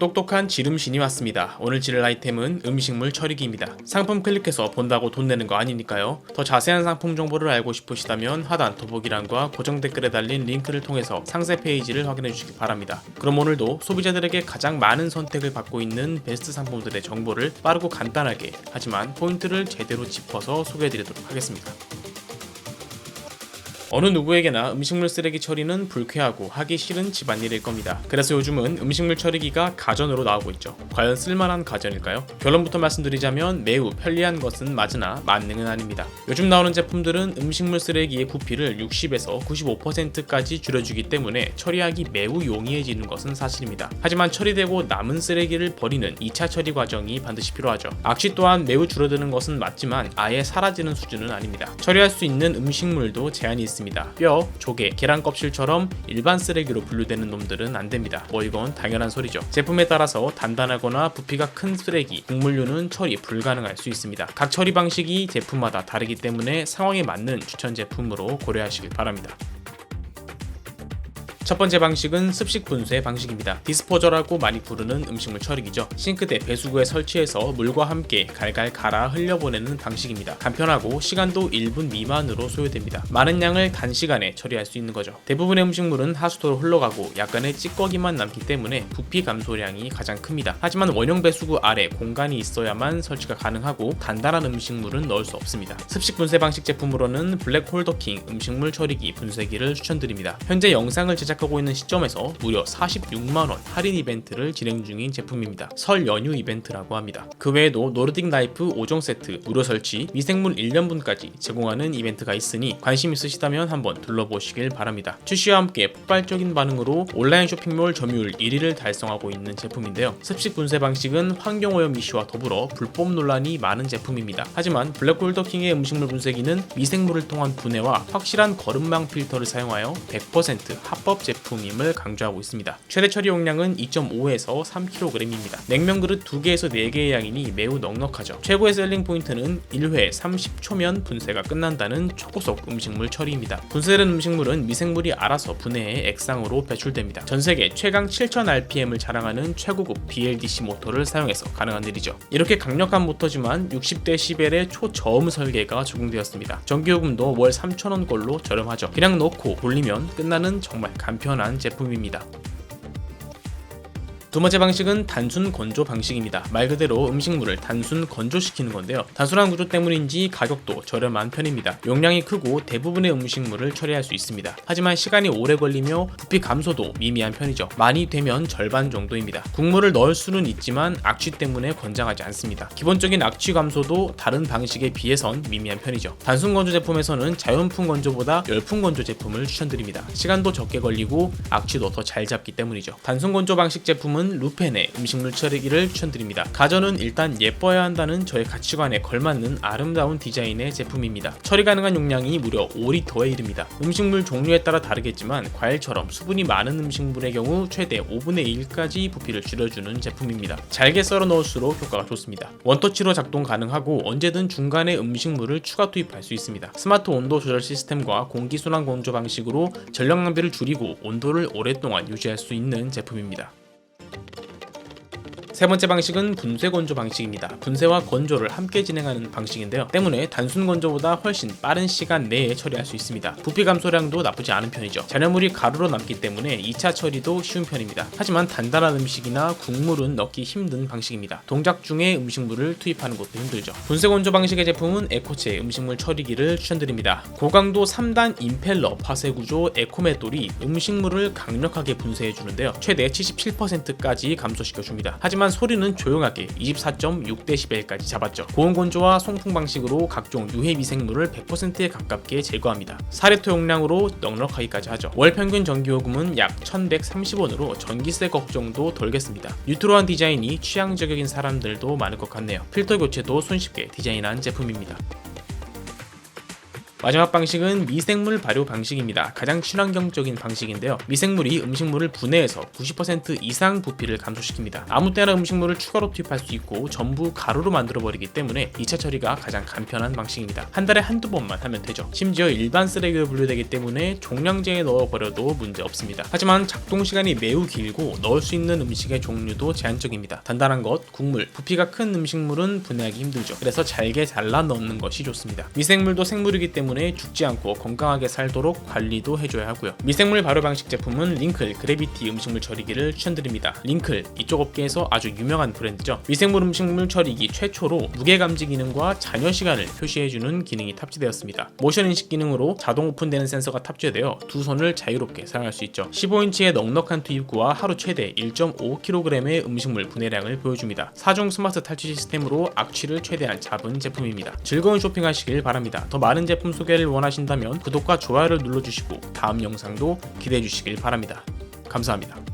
똑똑한 지름신이 왔습니다. 오늘 지를 아이템은 음식물 처리기입니다. 상품 클릭해서 본다고 돈 내는 거 아니니까요. 더 자세한 상품 정보를 알고 싶으시다면 하단 더보기란과 고정 댓글에 달린 링크를 통해서 상세 페이지를 확인해 주시기 바랍니다. 그럼 오늘도 소비자들에게 가장 많은 선택을 받고 있는 베스트 상품들의 정보를 빠르고 간단하게 하지만 포인트를 제대로 짚어서 소개해 드리도록 하겠습니다. 어느 누구에게나 음식물 쓰레기 처리는 불쾌하고 하기 싫은 집안일일 겁니다. 그래서 요즘은 음식물 처리기가 가전으로 나오고 있죠. 과연 쓸만한 가전일까요? 결론부터 말씀드리자면 매우 편리한 것은 맞으나 만능은 아닙니다. 요즘 나오는 제품들은 음식물 쓰레기의 부피를 60에서 95%까지 줄여주기 때문에 처리하기 매우 용이해지는 것은 사실입니다. 하지만 처리되고 남은 쓰레기를 버리는 2차 처리 과정이 반드시 필요하죠. 악취 또한 매우 줄어드는 것은 맞지만 아예 사라지는 수준은 아닙니다. 처리할 수 있는 음식물도 제한이 있습니다. 뼈, 조개, 계란 껍질처럼 일반 쓰레기로 분류되는 놈들은 안 됩니다. 뭐 이건 당연한 소리죠. 제품에 따라서 단단하거나 부피가 큰 쓰레기, 곡물류는 처리 불가능할 수 있습니다. 각 처리 방식이 제품마다 다르기 때문에 상황에 맞는 추천 제품으로 고려하시길 바랍니다. 첫 번째 방식은 습식 분쇄 방식입니다. 디스포저라고 많이 부르는 음식물 처리기죠. 싱크대 배수구에 설치해서 물과 함께 갈갈 갈아 흘려보내는 방식입니다. 간편하고 시간도 1분 미만으로 소요됩니다. 많은 양을 단시간에 처리할 수 있는 거죠. 대부분의 음식물은 하수도로 흘러가고 약간의 찌꺼기만 남기 때문에 부피 감소량이 가장 큽니다. 하지만 원형 배수구 아래 공간이 있어야만 설치가 가능하고 단단한 음식물은 넣을 수 없습니다. 습식 분쇄 방식 제품으로는 블랙홀 더킹 음식물 처리기 분쇄기를 추천드립니다. 현재 영상을 제작 하고 있는 시점에서 무려 46만원 할인 이벤트를 진행 중인 제품입니다. 설 연휴 이벤트라고 합니다. 그 외에도 노르딕 나이프 5종 세트, 무료 설치, 미생물 1년분까지 제공하는 이벤트가 있으니 관심 있으시다면 한번 둘러보시길 바랍니다. 출시와 함께 폭발적인 반응으로 온라인 쇼핑몰 점유율 1위를 달성하고 있는 제품인데요. 습식 분쇄 방식은 환경오염 이슈와 더불어 불법 논란이 많은 제품입니다. 하지만 블랙홀 더킹의 음식물 분쇄기는 미생물을 통한 분해와 확실한 거름망 필터를 사용하여 100% 합법 제품 임을 강조하고 있습니다. 최대 처리 용량은 2.5에서 3kg입니다. 냉면 그릇 2개에서 4개의 양이니 매우 넉넉하죠. 최고의 셀링 포인트는 1회 30초면 분쇄가 끝난다는 초고속 음식물 처리입니다. 분쇄된 음식물은 미생물이 알아서 분해해 액상으로 배출됩니다. 전 세계 최강 7000rpm을 자랑하는 최고급 BLDC 모터를 사용해서 가능한 일이죠. 이렇게 강력한 모터지만 60데시벨의 초저음 설계가 적용되었습니다. 전기요금도 월 3,000원 꼴로 저렴하죠. 그냥 넣고 돌리면 끝나는 정말 간편한 제품입니다. 두 번째 방식은 단순 건조 방식입니다. 말 그대로 음식물을 단순 건조시키는 건데요. 단순한 구조 때문인지 가격도 저렴한 편입니다. 용량이 크고 대부분의 음식물을 처리할 수 있습니다. 하지만 시간이 오래 걸리며 부피 감소도 미미한 편이죠. 많이 되면 절반 정도입니다. 국물을 넣을 수는 있지만 악취 때문에 권장하지 않습니다. 기본적인 악취 감소도 다른 방식에 비해선 미미한 편이죠. 단순 건조 제품에서는 자연풍 건조보다 열풍 건조 제품을 추천드립니다. 시간도 적게 걸리고 악취도 더 잘 잡기 때문이죠. 단순 건조 방식 제품은 제품은 루펜의 음식물 처리기를 추천드립니다. 가전은 일단 예뻐야 한다는 저의 가치관에 걸맞는 아름다운 디자인의 제품입니다. 처리 가능한 용량이 무려 5리터에 이릅니다. 음식물 종류에 따라 다르겠지만 과일처럼 수분이 많은 음식물의 경우 최대 5분의 1까지 부피를 줄여주는 제품입니다. 잘게 썰어 넣을수록 효과가 좋습니다. 원터치로 작동 가능하고 언제든 중간에 음식물을 추가 투입할 수 있습니다. 스마트 온도 조절 시스템과 공기순환 건조 방식으로 전력 낭비를 줄이고 온도를 오랫동안 유지할 수 있는 제품입니다. 세 번째 방식은 분쇄 건조 방식입니다. 분쇄와 건조를 함께 진행하는 방식인데요. 때문에 단순 건조보다 훨씬 빠른 시간 내에 처리할 수 있습니다. 부피 감소량도 나쁘지 않은 편이죠. 잔여물이 가루로 남기 때문에 2차 처리도 쉬운 편입니다. 하지만 단단한 음식이나 국물은 넣기 힘든 방식입니다. 동작 중에 음식물을 투입하는 것도 힘들죠. 분쇄 건조 방식의 제품은 에코체 음식물 처리기를 추천드립니다. 고강도 3단 임펠러 파쇄 구조 에코메돌이 음식물을 강력하게 분쇄해 주는데요. 최대 77%까지 감소시켜 줍니다. 하지만 소리는 조용하게 24.6dB까지 잡았죠. 고온 건조와 송풍 방식으로 각종 유해 미생물을 100%에 가깝게 제거합니다. 4리터 용량으로 넉넉하기까지 하죠. 월 평균 전기요금은 약 1130원으로 전기세 걱정도 덜겠습니다. 뉴트로한 디자인이 취향 저격인 사람들도 많을 것 같네요. 필터 교체도 손쉽게 디자인한 제품입니다. 마지막 방식은 미생물 발효 방식입니다. 가장 친환경적인 방식인데요. 미생물이 음식물을 분해해서 90% 이상 부피를 감소시킵니다. 아무 때나 음식물을 추가로 투입할 수 있고 전부 가루로 만들어 버리기 때문에 2차 처리가 가장 간편한 방식입니다. 한 달에 한두 번만 하면 되죠. 심지어 일반 쓰레기로 분류되기 때문에 종량제에 넣어 버려도 문제 없습니다. 하지만 작동 시간이 매우 길고 넣을 수 있는 음식의 종류도 제한적입니다. 단단한 것, 국물, 부피가 큰 음식물은 분해하기 힘들죠. 그래서 잘게 잘라 넣는 것이 좋습니다. 미생물도 생물이기 때문에 죽지 않고 건강하게 살도록 관리도 해줘야 하고요. 미생물 발효 방식 제품은 링클 그래비티 음식물 처리기를 추천드립니다. 링클 이쪽 업계에서 아주 유명한 브랜드죠. 미생물 음식물 처리기 최초로 무게 감지 기능과 잔여 시간을 표시해주는 기능이 탑재되었습니다. 모션 인식 기능으로 자동 오픈되는 센서가 탑재되어 두 손을 자유롭게 사용할 수 있죠. 15인치의 넉넉한 투입구와 하루 최대 1.5kg의 음식물 분해량을 보여줍니다. 사중 스마트 탈취 시스템으로 악취를 최대한 잡은 제품입니다. 즐거운 쇼핑하시길 바랍니다. 더 많은 제품 소개를 원하신다면 구독과 좋아요를 눌러주시고 다음 영상도 기대해 주시길 바랍니다. 감사합니다.